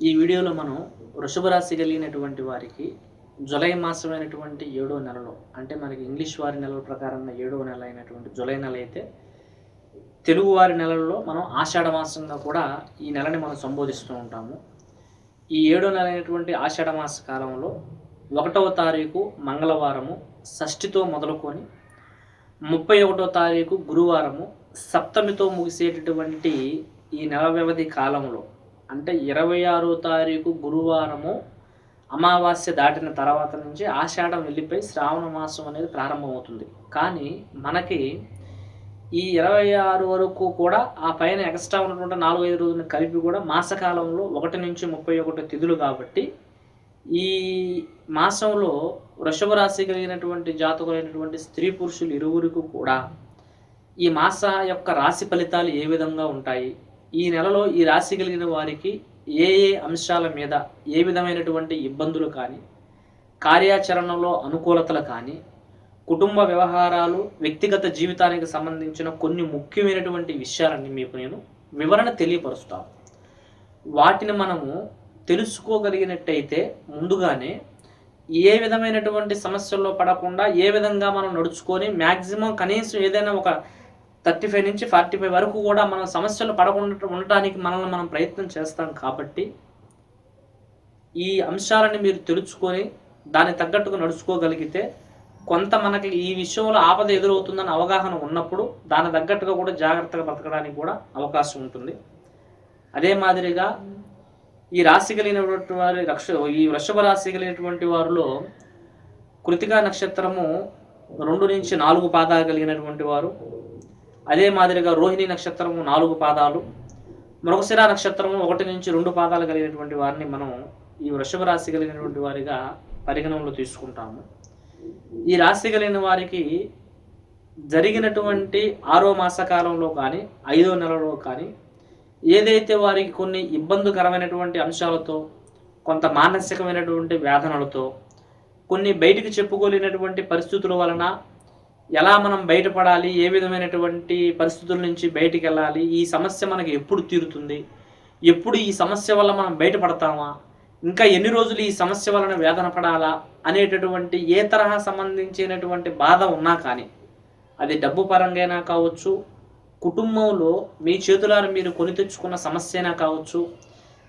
ఈ వీడియోలో మనం వృషభ రాశి కలిగినటువంటి వారికి జులై మాసమైనటువంటి ఏడో నెలలో అంటే మనకి ఇంగ్లీష్ వారి నెలల ప్రకారం ఏడో నెల అయినటువంటి జులై నెల అయితే తెలుగు వారి నెలల్లో మనం ఆషాఢ మాసంగా కూడా ఈ నెలని మనం సంబోధిస్తూ ఉంటాము. ఈ ఏడో నెల అయినటువంటి ఆషాఢ మాస కాలంలో ఒకటవ తారీఖు మంగళవారము షష్ఠితో మొదలుకొని ముప్పై ఒకటో తారీఖు గురువారము సప్తమితో ముగిసేటటువంటి ఈ నెల వ్యవధి కాలంలో అంటే ఇరవై ఆరో తారీఖు గురువారము అమావాస్య దాటిన తర్వాత నుంచి ఆషాఢం వెళ్ళిపోయి శ్రావణ మాసం అనేది ప్రారంభమవుతుంది. కానీ మనకి ఈ ఇరవై ఆరు వరకు కూడా ఆ పైన ఎక్స్ట్రా ఉన్నటువంటి నాలుగు ఐదు రోజులను కలిపి కూడా మాసకాలంలో ఒకటి నుంచి ముప్పై ఒకటి తిథులు కాబట్టి ఈ మాసంలో వృషభ రాశి కలిగినటువంటి జాతకులైనటువంటి స్త్రీ పురుషులు ఇరువురికి కూడా ఈ మాస యొక్క రాశి ఫలితాలు ఏ విధంగా ఉంటాయి? ఈ నెలలో ఈ రాశి కలిగిన వారికి ఏ ఏ అంశాల మీద ఏ విధమైనటువంటి ఇబ్బందులు కానీ కార్యాచరణలో అనుకూలతలు కానీ కుటుంబ వ్యవహారాలు వ్యక్తిగత జీవితానికి సంబంధించిన కొన్ని ముఖ్యమైనటువంటి విషయాలన్నీ మీకు నేను వివరణ తెలియపరుస్తాను వాటిని మనము తెలుసుకోగలిగినట్టయితే ముందుగానే ఏ విధమైనటువంటి సమస్యల్లో పడకుండా ఏ విధంగా మనం నడుచుకొని మ్యాక్సిమం కనీసం ఏదైనా ఒక థర్టీ ఫైవ్ నుంచి ఫార్టీ ఫైవ్ వరకు కూడా మనం సమస్యలు పడకుండా ఉండటానికి మనల్ని మనం ప్రయత్నం చేస్తాం కాబట్టి ఈ అంశాలని మీరు తెలుసుకొని దాని తగ్గట్టుగా నడుచుకోగలిగితే కొంత మనకి ఈ విషయంలో ఆపద ఎదురవుతుందని అవగాహన ఉన్నప్పుడు దాని తగ్గట్టుగా కూడా జాగ్రత్తగా బతకడానికి కూడా అవకాశం ఉంటుంది. అదే మాదిరిగా ఈ రాశి కలిగినటువంటి వారి రక్ష ఈ వృషభ రాశి కలిగినటువంటి వారిలో కృతికా నక్షత్రము రెండు నుంచి నాలుగు పాదాలు కలిగినటువంటి వారు అదే మాదిరిగా రోహిణి నక్షత్రము నాలుగు పాదాలు మృగశిర నక్షత్రము ఒకటి నుంచి రెండు పాదాలు కలిగినటువంటి వారిని మనం ఈ వృషభ రాశి కలిగినటువంటి వారిగా పరిగణనలో తీసుకుంటాము. ఈ రాశి కలిగిన వారికి జరిగినటువంటి ఆరో మాసకాలంలో కానీ ఐదో నెలలో కానీ ఏదైతే వారికి కొన్ని ఇబ్బందికరమైనటువంటి అంశాలతో కొంత మానసికమైనటువంటి వేదనలతో కొన్ని బయటికి చెప్పుకోలేనటువంటి పరిస్థితుల వలన ఎలా మనం బయటపడాలి ఏ విధమైనటువంటి పరిస్థితుల నుంచి బయటికి వెళ్ళాలి ఈ సమస్య మనకి ఎప్పుడు తీరుతుంది ఎప్పుడు ఈ సమస్య వల్ల మనం బయటపడతామా ఇంకా ఎన్ని రోజులు ఈ సమస్య వలన వేదన పడాలా అనేటటువంటి ఏ తరహా సంబంధించినటువంటి బాధ ఉన్నా కానీ అది డబ్బు పరంగా కావచ్చు కుటుంబంలో మీ చేతులారా మీరు కొని తెచ్చుకున్న సమస్య అయినా కావచ్చు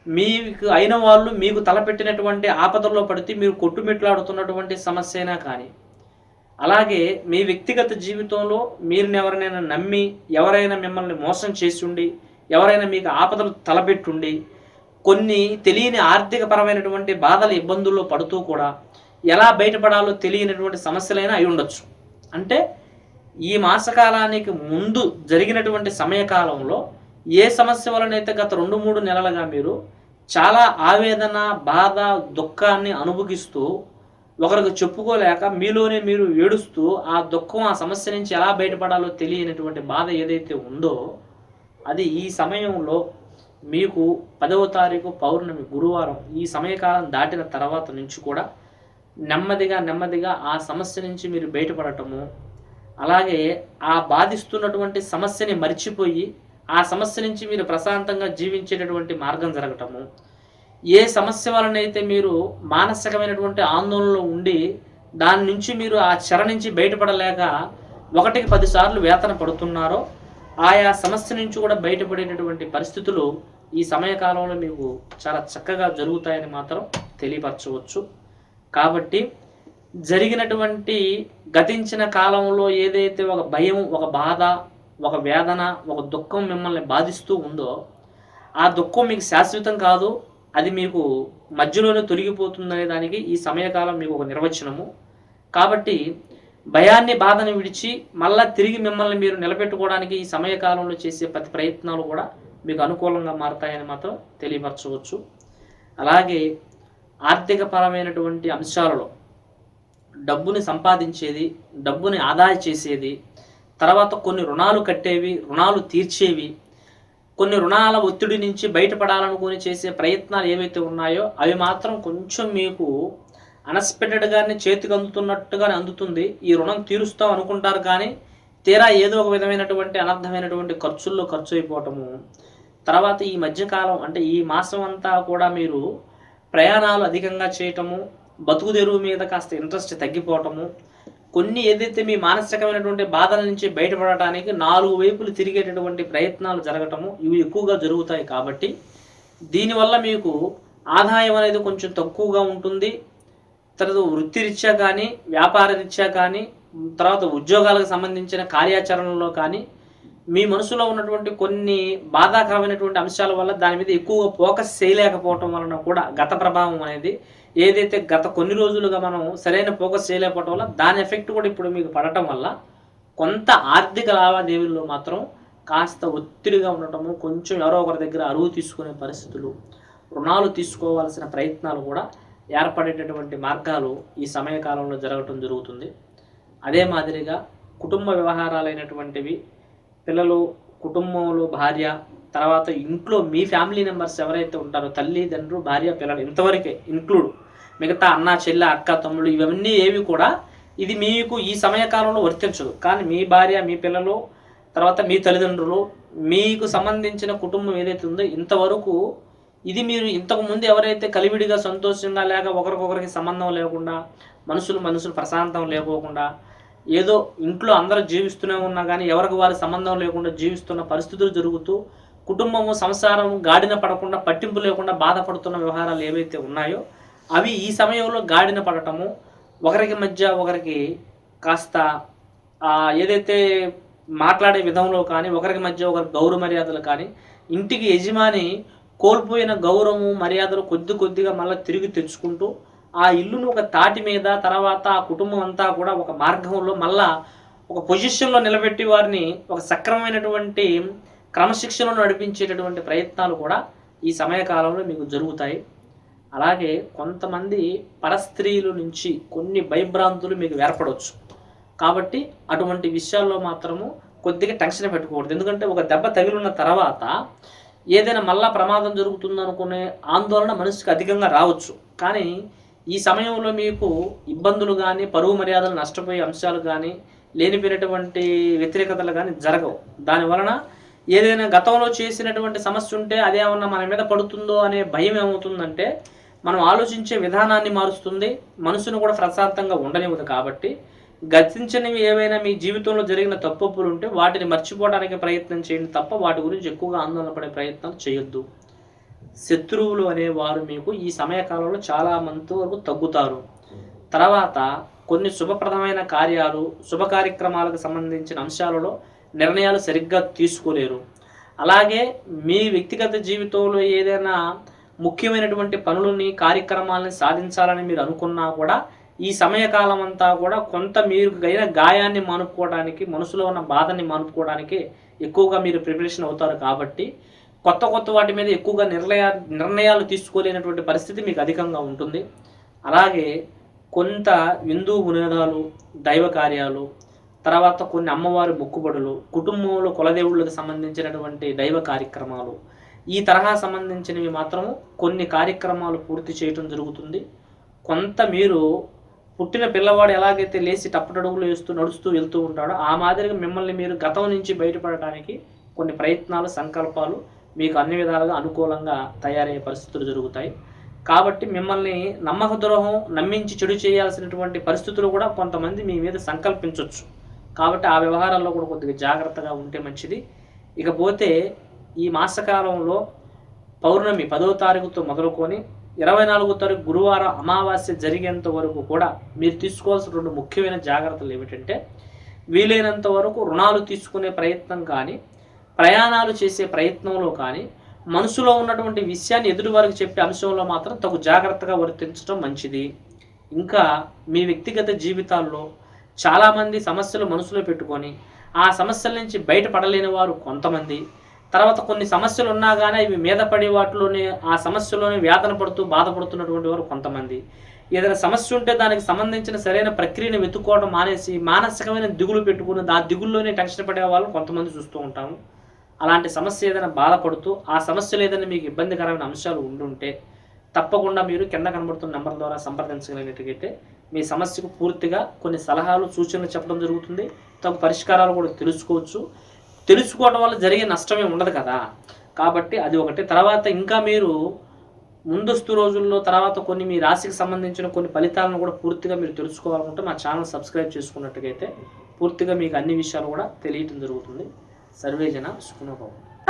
మీకు అయిన వాళ్ళు మీకు తలపెట్టినటువంటి ఆపదల్లో పడితే మీరు కొట్టుమిట్లాడుతున్నటువంటి అయినా కానీ అలాగే మీ వ్యక్తిగత జీవితంలో మీరు ఎవరినైనా నమ్మి ఎవరైనా మిమ్మల్ని మోసం చేసి ఉండి ఎవరైనా మీకు ఆపదలు తలపెట్టుండి కొన్ని తెలియని ఆర్థిక పరమైనటువంటి బాధల ఇబ్బందుల్లో పడుతూ కూడా ఎలా బయటపడాలో తెలియనటువంటి సమస్యలైనా అయి ఉండొచ్చు. అంటే ఈ మాసకాలానికి ముందు జరిగినటువంటి సమయకాలంలో ఏ సమస్య వలనైతే గత రెండు మూడు నెలలుగా మీరు చాలా ఆవేదన బాధ దుఃఖాన్ని అనుభవిస్తూ ఒకరికి చెప్పుకోలేక మీలోనే మీరు ఏడుస్తూ ఆ దుఃఖం ఆ సమస్య నుంచి ఎలా బయటపడాలో తెలియనటువంటి బాధ ఏదైతే ఉందో అది ఈ సమయంలో మీకు పదవ తారీఖు పౌర్ణమి గురువారం ఈ సమయకాలం దాటిన తర్వాత నుంచి కూడా నెమ్మదిగా నెమ్మదిగా ఆ సమస్య నుంచి మీరు బయటపడటము అలాగే ఆ బాధిస్తున్నటువంటి సమస్యని మర్చిపోయి ఆ సమస్య నుంచి మీరు ప్రశాంతంగా జీవించేటటువంటి మార్గం జరగటము ఏ సమస్య వలనైతే మీరు మానసికమైనటువంటి ఆందోళనలో ఉండి దాని నుంచి మీరు ఆ చెర నుంచి బయటపడలేక ఒకటికి పదిసార్లు వేతన పడుతున్నారో ఆయా సమస్య నుంచి కూడా బయటపడేటటువంటి పరిస్థితులు ఈ సమయకాలంలో మీకు చాలా చక్కగా జరుగుతాయని మాత్రం తెలియపరచవచ్చు. కాబట్టి జరిగినటువంటి గతించిన కాలంలో ఏదైతే ఒక భయం ఒక బాధ ఒక వేదన ఒక దుఃఖం మిమ్మల్ని బాధిస్తూ ఉందో ఆ దుఃఖం మీకు శాశ్వతం కాదు అది మీకు మధ్యలోనే తొలగిపోతుందనే దానికి ఈ సమయకాలం మీకు ఒక నిర్వచనము. కాబట్టి భయాన్ని బాధను విడిచి మళ్ళా తిరిగి మిమ్మల్ని మీరు నిలబెట్టుకోవడానికి ఈ సమయకాలంలో చేసే ప్రతి ప్రయత్నాలు కూడా మీకు అనుకూలంగా మారతాయని మాత్రం తెలియపరచవచ్చు. అలాగే ఆర్థికపరమైనటువంటి అంశాలలో డబ్బుని సంపాదించేది డబ్బుని ఆదా చేసేది తర్వాత కొన్ని రుణాలు కట్టేవి రుణాలు తీర్చేవి కొన్ని రుణాల ఒత్తిడి నుంచి బయటపడాలనుకుని చేసే ప్రయత్నాలు ఏవైతే ఉన్నాయో అవి మాత్రం కొంచెం మీకు అన్ఎక్స్పెక్టెడ్గానే చేతికి అందుతున్నట్టుగానే అందుతుంది. ఈ రుణం తీరుస్తాం అనుకుంటారు కానీ తీరా ఏదో ఒక విధమైనటువంటి అనర్థమైనటువంటి ఖర్చుల్లో ఖర్చు అయిపోవటము తర్వాత ఈ మధ్యకాలం అంటే ఈ మాసం అంతా కూడా మీరు ప్రయాణాలు అధికంగా చేయటము బతుకు తెరువు మీద కాస్త ఇంట్రెస్ట్ తగ్గిపోవటము కొన్ని ఏదైతే మీ మానసికమైనటువంటి బాధల నుంచి బయటపడటానికి నాలుగు వైపులు తిరిగేటటువంటి ప్రయత్నాలు జరగటము ఇవి ఎక్కువగా జరుగుతాయి కాబట్టి దీనివల్ల మీకు ఆదాయం అనేది కొంచెం తక్కువగా ఉంటుంది. తర్వాత వృత్తిరీత్యా కానీ వ్యాపార రీత్యా కానీ తర్వాత ఉద్యోగాలకు సంబంధించిన కార్యాచరణలో కానీ మీ మనసులో ఉన్నటువంటి కొన్ని బాధాకరమైనటువంటి అంశాల వల్ల దాని మీద ఎక్కువగా ఫోకస్ చేయలేకపోవటం వలన కూడా గత ప్రభావం అనేది ఏదైతే గత కొన్ని రోజులుగా మనం సరైన ఫోకస్ చేయలేకపోవటం వల్ల దాని ఎఫెక్ట్ కూడా ఇప్పుడు మీకు పడటం వల్ల కొంత ఆర్థిక లావాదేవీల్లో మాత్రం కాస్త ఒత్తిడిగా ఉండటము కొంచెం ఎవరో ఒకరి దగ్గర అరువు తీసుకునే పరిస్థితులు రుణాలు తీసుకోవాల్సిన ప్రయత్నాలు కూడా ఏర్పడేటటువంటి మార్గాలు ఈ సమయకాలంలో జరగటం జరుగుతుంది. అదే మాదిరిగా కుటుంబ వ్యవహారాలైనటువంటివి పిల్లలు కుటుంబంలో భార్య తర్వాత ఇంట్లో మీ ఫ్యామిలీ మెంబర్స్ ఎవరైతే ఉంటారో తల్లిదండ్రులు భార్య పిల్లలు ఇంతవరకే ఇంక్లూడ్ మిగతా అన్న చెల్లె అక్క తమ్ముడు ఇవన్నీ ఏవి కూడా ఇది మీకు ఈ సమయకాలంలో వర్తించదు. కానీ మీ భార్య మీ పిల్లలు తర్వాత మీ తల్లిదండ్రులు మీకు సంబంధించిన కుటుంబం ఏదైతే ఉందో ఇంతవరకు ఇది మీరు ఇంతకు ముందు ఎవరైతే కలివిడిగా సంతోషంగా లేక ఒకరికొకరికి సంబంధం లేకుండా మనుషులు మనుషులు ప్రశాంతం లేకోకుండా ఏదో ఇంట్లో అందరూ జీవిస్తూనే ఉన్నా కానీ ఎవరికి వారి సంబంధం లేకుండా జీవిస్తున్న పరిస్థితులు జరుగుతూ కుటుంబము సంసారము గాడిన పడకుండా పట్టింపు లేకుండా బాధపడుతున్న వ్యవహారాలు ఏవైతే ఉన్నాయో అవి ఈ సమయంలో గాడిన పడటము ఒకరికి మధ్య ఒకరికి కాస్త ఏదైతే మాట్లాడే విధంలో కానీ ఒకరికి మధ్య ఒకరి గౌరవ మర్యాదలు కానీ ఇంటికి యజమాని కోల్పోయిన గౌరవము మర్యాదలు కొద్ది కొద్దిగా మళ్ళీ తిరిగి తెచ్చుకుంటూ ఆ ఇల్లును ఒక తాటి మీద తర్వాత ఆ కుటుంబం అంతా కూడా ఒక మార్గంలో మళ్ళా ఒక పొజిషన్లో నిలబెట్టి వారిని ఒక సక్రమమైనటువంటి క్రమశిక్షణను నడిపించేటటువంటి ప్రయత్నాలు కూడా ఈ సమయకాలంలో మీకు జరుగుతాయి. అలాగే కొంతమంది పరస్త్రీల నుంచి కొన్ని భయభ్రాంతులు మీకు ఏర్పడవచ్చు. కాబట్టి అటువంటి విషయాల్లో మాత్రము కొద్దిగా టెన్షన్ పెట్టుకోకూడదు. ఎందుకంటే ఒక దెబ్బ తగిలిన తర్వాత ఏదైనా మళ్ళా ప్రమాదం జరుగుతుందనుకునే ఆందోళన మనసుకు అధికంగా రావచ్చు. కానీ ఈ సమయంలో మీకు ఇబ్బందులు కానీ పరువు మర్యాదలు నష్టపోయే అంశాలు కానీ లేనిపోయినటువంటి వ్యతిరేకతలు కానీ జరగవు. దానివలన ఏదైనా గతంలో చేసినటువంటి సమస్య ఉంటే అదేమన్నా మన మీద పడుతుందో అనే భయం ఏమవుతుందంటే మనం ఆలోచించే విధానాన్ని మారుస్తుంది మనసును కూడా ప్రశాంతంగా ఉండనివ్వదు కాబట్టి గతించనివి ఏవైనా మీ జీవితంలో జరిగిన తప్పులు ఉంటే వాటిని మర్చిపోవడానికి ప్రయత్నం చేయండి తప్ప వాటి గురించి ఎక్కువగా ఆందోళన పడే ప్రయత్నం చేయొద్దు. శత్రువులు అనేవారు మీకు ఈ సమయకాలంలో చాలా మంది వరకు తగ్గుతారు. తర్వాత కొన్ని శుభప్రదమైన కార్యాలు శుభ కార్యక్రమాలకు సంబంధించిన అంశాలలో నిర్ణయాలు సరిగ్గా తీసుకోలేరు. అలాగే మీ వ్యక్తిగత జీవితంలో ఏదైనా ముఖ్యమైనటువంటి పనులని కార్యక్రమాలని సాధించాలని మీరు అనుకున్నా కూడా ఈ సమయకాలం అంతా కూడా కొంత మీరు అయిన గాయాన్ని మానుకోవడానికి మనసులో ఉన్న బాధని మానుకోవడానికి ఎక్కువగా మీరు ప్రిపరేషన్ అవుతారు కాబట్టి కొత్త కొత్త వాటి మీద ఎక్కువగా నిర్ణయ నిర్ణయాలు తీసుకోలేనటువంటి పరిస్థితి మీకు అధికంగా ఉంటుంది. అలాగే కొంత విందు వినోదాలు దైవ కార్యాలు తర్వాత కొన్ని అమ్మవారి మొక్కుబడులు కుటుంబంలో కులదేవుళ్ళకి సంబంధించినటువంటి దైవ కార్యక్రమాలు. ఈ తరహా సంబంధించినవి మాత్రం కొన్ని కార్యక్రమాలు పూర్తి చేయటం జరుగుతుంది. కొంత మీరు పుట్టిన పిల్లవాడు ఎలాగైతే లేచి టప్పటడుగులు వేస్తూ నడుస్తూ వెళ్తూ ఉంటాడో ఆ మాదిరిగా మిమ్మల్ని మీరు గతం నుంచి బయటపడటానికి కొన్ని ప్రయత్నాలు సంకల్పాలు మీకు అన్ని విధాలుగా అనుకూలంగా తయారయ్యే పరిస్థితులు జరుగుతాయి. కాబట్టి మిమ్మల్ని నమ్మక ద్రోహం నమ్మించి చెడు చేయాల్సినటువంటి పరిస్థితులు కూడా కొంతమంది మీ మీద సంకల్పించవచ్చు కాబట్టి ఆ వ్యవహారాల్లో కూడా కొద్దిగా జాగ్రత్తగా ఉంటే మంచిది. ఇకపోతే ఈ మాసకాలంలో పౌర్ణమి పదో తారీఖుతో మొదలుకొని ఇరవై నాలుగో తారీఖు గురువారం అమావాస్య జరిగేంత వరకు కూడా మీరు తీసుకోవాల్సిన రెండు ముఖ్యమైన జాగ్రత్తలు ఏమిటంటే వీలైనంత వరకు రుణాలు తీసుకునే ప్రయత్నం కానీ ప్రయాణాలు చేసే ప్రయత్నంలో కానీ మనసులో ఉన్నటువంటి విషయాన్ని ఎదుటి వారికి చెప్పే అంశంలో మాత్రం తగు జాగ్రత్తగా వర్తించడం మంచిది. ఇంకా మీ వ్యక్తిగత జీవితాల్లో చాలామంది సమస్యలు మనసులో పెట్టుకొని ఆ సమస్యల నుంచి బయటపడలేని వారు కొంతమంది. తర్వాత కొన్ని సమస్యలు ఉన్నా కానీ ఇవి మీద పడి వాటిలోనే ఆ సమస్యలోనే వేదన పడుతూ బాధపడుతున్నటువంటి వారు కొంతమంది. ఏదైనా సమస్య ఉంటే దానికి సంబంధించిన సరైన ప్రక్రియను వెతుక్కోవడం మానేసి మానసికమైన దిగులు పెట్టుకుని ఆ దిగుల్లోనే టెన్షన్ పడే వాళ్ళు కొంతమంది చూస్తూ ఉంటాము. అలాంటి సమస్య ఏదైనా బాధపడుతూ ఆ సమస్యలు ఏదైనా మీకు ఇబ్బందికరమైన అంశాలు ఉండుంటే తప్పకుండా మీరు కింద కనబడుతున్న నెంబర్ ద్వారా సంప్రదించగలిగినట్టుగైతే మీ సమస్యకు పూర్తిగా కొన్ని సలహాలు సూచనలు చెప్పడం జరుగుతుంది. తగు పరిష్కారాలు కూడా తెలుసుకోవచ్చు. తెలుసుకోవడం వల్ల జరిగే నష్టమే ఉండదు కదా. కాబట్టి అది ఒకటి. తర్వాత ఇంకా మీరు ముందస్తు రోజుల్లో తర్వాత కొన్ని మీ రాశికి సంబంధించిన కొన్ని ఫలితాలను కూడా పూర్తిగా మీరు తెలుసుకోవాలనుకుంటే మా ఛానల్ సబ్స్క్రైబ్ చేసుకున్నట్టుగైతే పూర్తిగా మీకు అన్ని విషయాలు కూడా తెలియటం జరుగుతుంది. సర్వేజన సుఖనుభవం